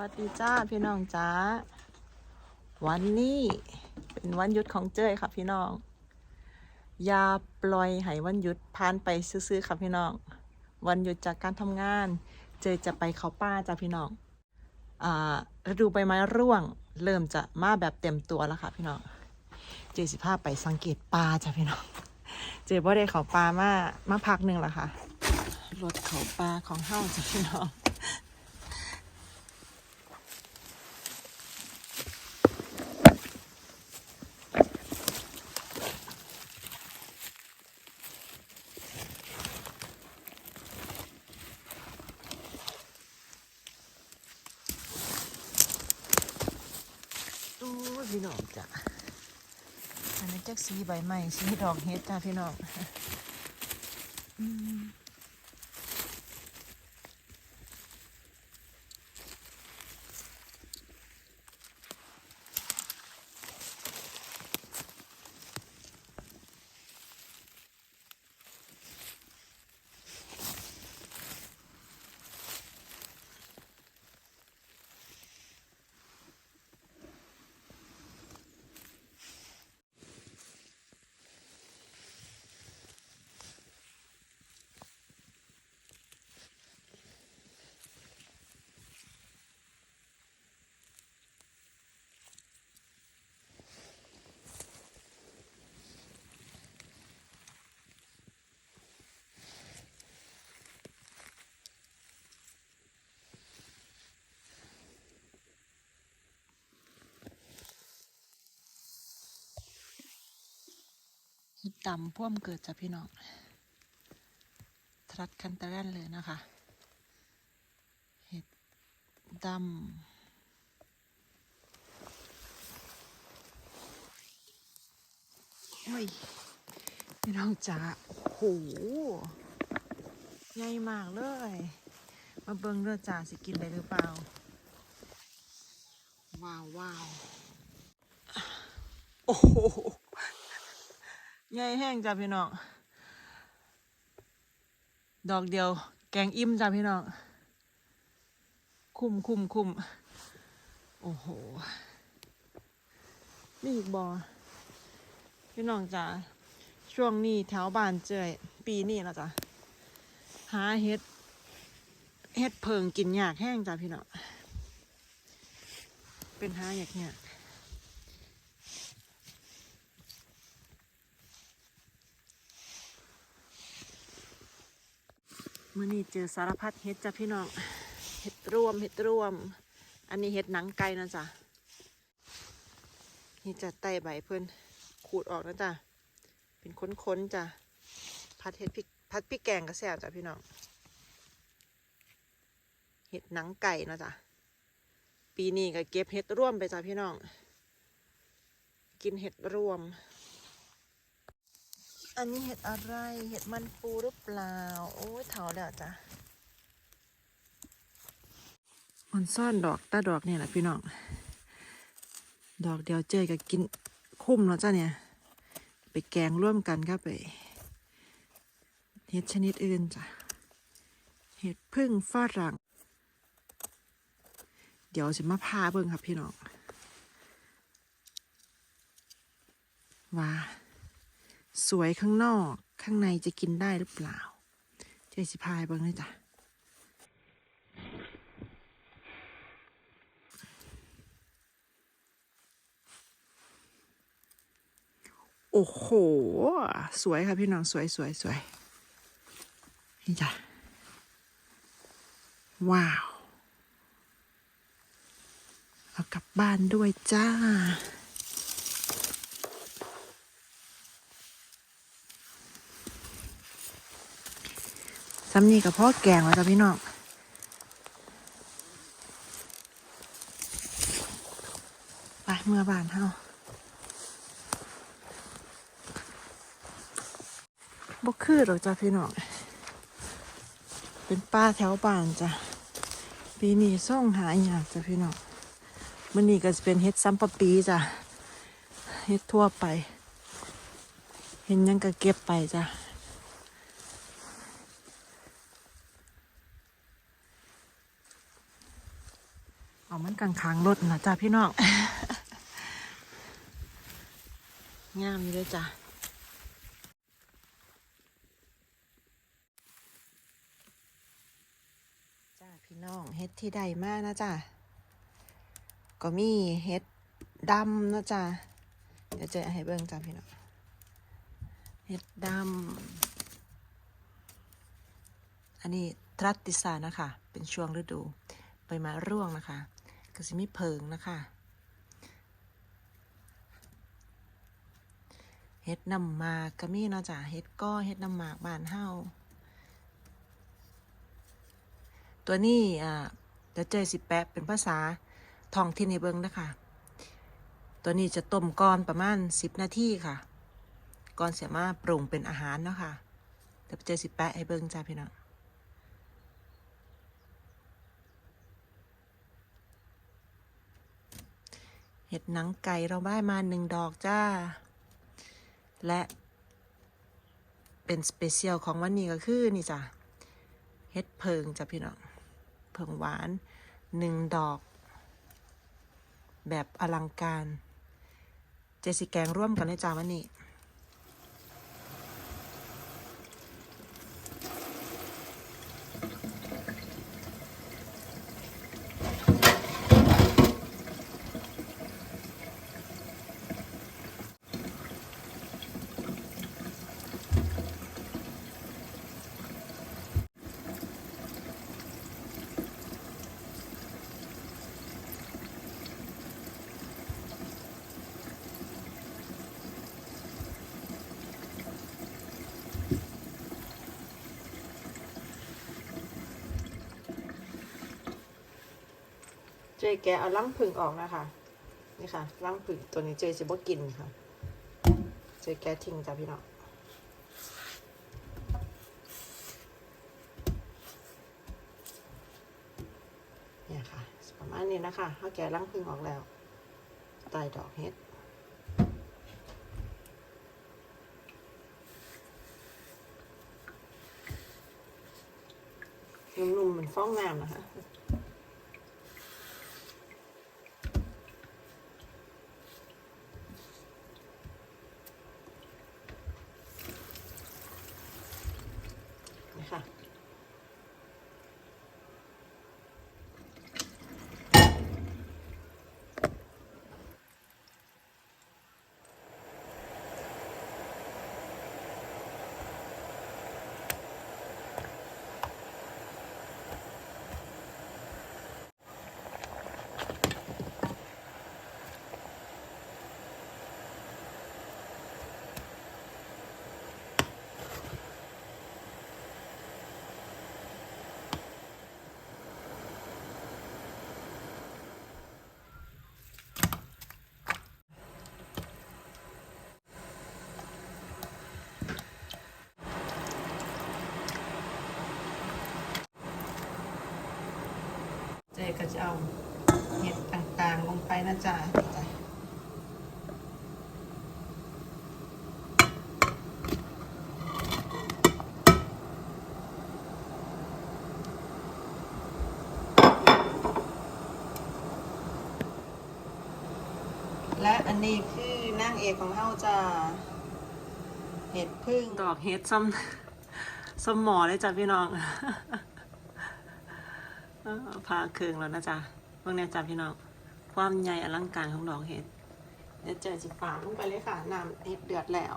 วัสดีจ้าพี่น้องจ้า วันนี้เป็นวันหยุดของเจ้ยค่ะพี่น้อง อย่าปล่อยให้วันหยุดผ่านไปซื่อๆค่ะพี่น้อง วันหยุดจากการทำงาน เจยจะไปเขาป่าจ้าพี่น้องอ่าฤดูใบไม้ร่วง เริ่มจะมาแบบเต็มตัวแล้วค่ะพี่น้อง เจยสิพาไปสังเกตปลาจ้าพี่น้อง เจยบ่ได้เขาปลามามาพักหนึ่งแล้วค่ะรถเขาปลาของเฮ้าจ้าพี่น้อง ดู พี่น้องจ้ะอันนี้จักสีใบใหม้สีดอกเฮ็ดจ้าพี่น้อง เฮ็ดดำพ่วมเกิดจ้ะพี่น้องทรัดคันตะแรนเลยนะคะ เห็ดดำโอ้ยพี่น้องจ๋าโหใหญ่มากเลย มาเบิ่งเด้อจ่าสิกินได้หรือเปล่า ว้าวว้าวโอ้โห ใหญ่แห้งจ้าพี่น้อง ดอกเดียว แกงอิ่มจ้าพี่น้อง คุ้มคุ้มคุ้มโอ้โหมีอีกบอพี่น้องจ้าช่วงนี้แถวบ้านเจยปีนี้แล้วจ้ะหาเฮ็ดเฮ็ดเพิงกินยากแห้งจ้าพี่น้อง เป็นหาอยากยาก มื่อนี้เจอสารพัดเฮ็ดจ้ะพี่น้องเฮ็ดร่วมเฮ็ดร่วม อันนี้เฮ็ดหนังไก่นะจ๊ะ นี่จะไต่ใบเพิ่อนขูดออกนะจ๊ะ เป็นค้นๆจ้ะ พัดเฮ็ดพริกพัดพริกแกงกระแซบจ้ะพี่น้อง เห็ดหนังไก่นะจ๊ะ ปีนี้ก็เก็บเห็ดร่วมไปจ้ะพี่น้อง กินเห็ดร่วม อันนี้เห็ดอะไร เห็ดมันปูหรือเปล่า โอ้ยเถาแล้วจ้ะมันซ่อนดอกตาดอกเนี่ยแหละพี่น้อง ดอกเดียวเจอก็กินคุ้มแล้วจ้ะเนี่ย ไปแกงร่วมกันครับไป เห็ดชนิดอื่นจ้ะ เห็ดพึ่งฝรั่ง เดี๋ยวจะมาพาเบิ่งครับพี่น้องว่า สวยข้างนอกข้างในจะกินได้หรือเปล่า เจสิพายบิ่งเลยจ้ะโอ้โห สวยค่ะพี่น้องสวยสวยสวยนี่จ้ะ ว้าว เอากลับบ้านด้วยจ้า ซ้ำนี่กับพ่อแกงแล้วจ้ะพี่น้องไปเมื่อบานเฮาบ่คือหรอจ้ะพี่น้อง เป็นป้าแถวบ้านจ้ะ ปีนี้ส่งหาอยากจ้ะพี่น้องมันนี่ก็จะเป็นเฮ็ดซัมปะปีจ้ะ เฮ็ดทั่วไป เห็นยังก็เก็บไปจ้ะ เอามันกลางค้างรถนะจ้าพี่น้องงามอยู่เลยจ้ะจ้าพี่น้องเฮ็ดที่ใดมากนะจ้ะก็มีเฮ็ดดำนะจ้ะเดี๋ยวเจะให้เบิ่งจ้าพี่น้องเฮ็ดดำอันนี้ทรัตติสานะคะ เป็นช่วงฤดูใบไม้ร่วงนะคะ ก็สิมีเพิงนะคะเฮ็ดน้ำมากก็มีเนาะจ้ะเฮ็ดก้อเฮ็ดน้ำหมากบานเฮาตัวนี้อ่าเดาเจอสิแปะเป็นภาษาท้องถิ่นในเบิงนะคะตัวนี้จะต้มก่อนประมาณ10นาทีค่ะก่อนเสียมาปรุงเป็นอาหารเนาะค่ะเดี๋ยวเจอสิแปะให้เบิงจ้าพี่น้อง ห็ดหนังไก่เราได้มาหนึ่งดอกจ้า และเป็นสเปเชียลของวันนี้ก็คือนี่จ้ะเห็ดเพิงจ้ะพี่น้อง เพิงหวานหนึ่งดอก แบบอลังการ เจสิแกงร่วมกันเลยจ้าวันนี้ เจแกเอาลังผึ่งออกนะคะ นี่ค่ะลังผึ่งตัวนี้เจจะบ่กินค่ะ เจแกทิ้งจ้ะพี่น้องเนี่ยค่ะ ประมาณนี้นะคะเขาแกะลังผึ่งออกแล้วใต้ดอกเฮ็ดนุ่มๆเหมือนฟองน้ำนะคะ นี่ ค่ะเจก็จะเอาเห็ดต่างๆลงไปนะจ๊ะและอันนี้คือนางเอกของเฮาจ้าเห็ดพึ่งดอกเห็ดซ้ำซ้ำหมอเลยจ้ะพี่น้อง พาเคืองแล้วนะจ๊ะเมื่อนี้จ้ะพี่น้อง ความใหญ่อลังการของดอกเห็ด เดี๋ยวเจอจิฝาลงไปเลยค่ะน้ำเห็ดเดือดแล้ว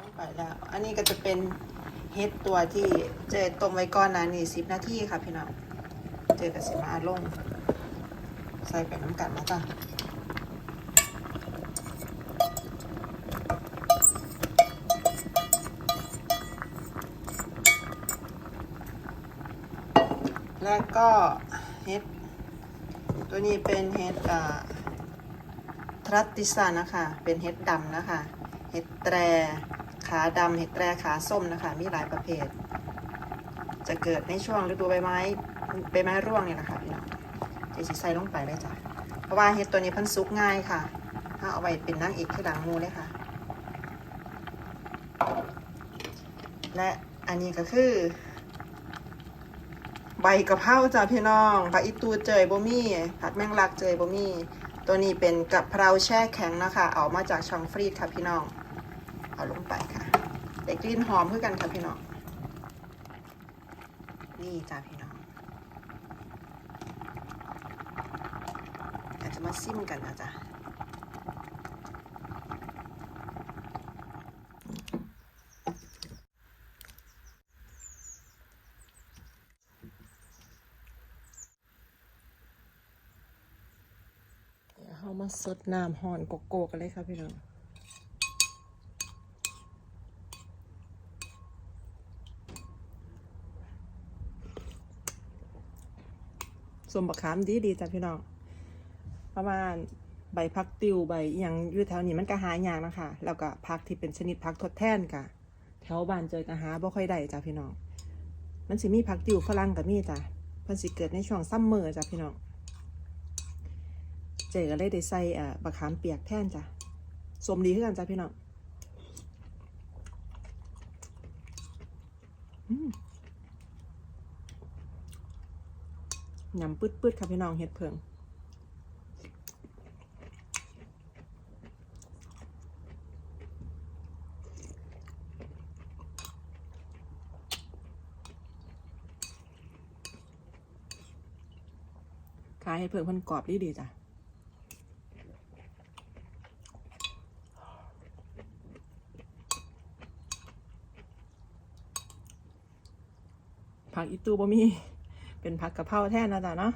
น ไปแล้ว อันนี้ก็จะเป็นเฮ็ดตัวที่เจต้มไว้ก่อนนะนี่สิบนาทีค่ะพี่น้องเจกับสิมาลง ใส่ไปน้ำกันนะจ๊ะแล้วก็เฮ็ดตัวนี้เป็นเฮ็ดอ่าทรัตติสานะคะ เป็นเฮ็ดดำนะคะเห็ดแตร ขาดำเห็ดแตรขาส้มนะคะ มีหลายประเภท จะเกิดในช่วงฤดูใบไม้ใบไม้ร่วงเนี่ยนะคะพี่น้องเจะใส่ลงไปเลยจ้ะเพราะว่าเห็ดตัวนี้พันซุกง่ายค่ะ ถ้าเอาไว้เป็นนางเอกที่หลังมูเลยค่ะ และอันนี้ก็คือ ใบกะเพราจ้ะพี่น้องผักอีตูเจยบมี่ผักแมงลักเจยบมี่ตัวนี้เป็นกะเพราแช่แข็งนะคะเอามาจากช่องฟรีดค่ะพี่น้อง เอาลงไปค่ะ ได้กลิ่นหอมเพื่อกันค่ะพี่น้อง นี่จ้าพี่น้องอาจจะมาซิมกันนะจ๊ะเดี๋ยวเรามาสดน้ำห่อนโกโก้กันเลยค่ะพี่น้อง สมบักขามดีดีจ้ะพี่น้อง ประมาณใบพักติวใบอหยังอยู่แถวนี้มันก็หายากนะคะ แล้วก็พักที่เป็นชนิดพักทดแทนกะแถวบ้านเจอก็หาบ่ค่อยได้จ้ะพี่น้อง มันสิมีพักติวฝรั่งกับมีจ้ะเพิ่นสิเกิดในช่วงซัมเมอร์จ้ะพี่น้อง เจอก็เลยได้ใส่อ่อบักขามเปียกแทนจ้ะสมดีขึ้นกันจ้ะพี่น้อง อืม ยำปืดๆค่ะพี่น้องเห็ดเพิงขายเห็ดเพิงมันกรอบดีดีๆจ้ะผักอีตูบ่มี เป็นผักกะเพราแทนนะจ๊ะเนาะ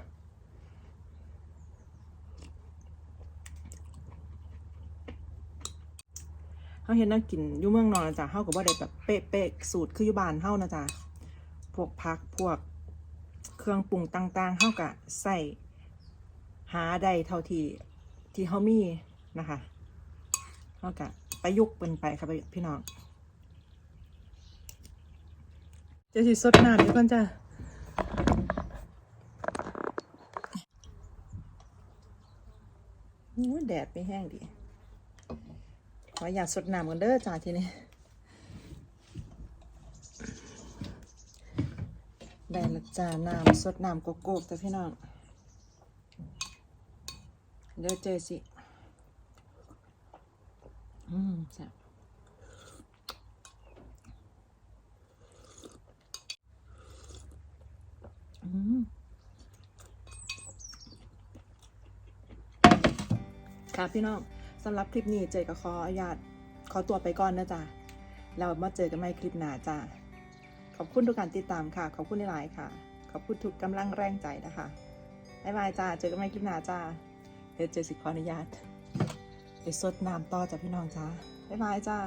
เขาเห็นนักกินยู่เมืองนอนนะจ๊ะเขาก็บ่ได้แบบเป๊ะๆสูตรคือยูบานเฮานะจ๊ะพวกผักพวกเครื่องปรุงต่างๆเฮาก็ใส่หาได้เท่าที่ที่เฮามีนะคะเฮาก็ประยุกต์เป็นไปค่ะพี่น้องจะสิสดน้ำดีก่อนจ้ะ แดดไม่แห้งดี ขออยากสดน้ำกันเด้อจ้าทีนี้ ได้ละจ้าน้ำสดน้ำโกโก้แต่พี่น้อง เดี๋ยวเจอสิ อืมแซ่บะพี่น้องสำหรับคลิปนี้เจอกับขออนุญาตขอตัวไปก่อนนะจ๊ะเรามาเจอกันใหม่คลิปหน้าจ้าขอบคุณทุกการติดตามค่ะ ขอบคุณหลายๆค่ะ ขอบคุณทุกกำลังแรงใจนะคะบ๊ายบายจ้าเจอกันใหม่คลิปหน้าจ้าเดี๋ยวเจอสิขออนุญาตไปสดน้ำต่อจากพี่น้องจ้าบ๊ายบายจ้า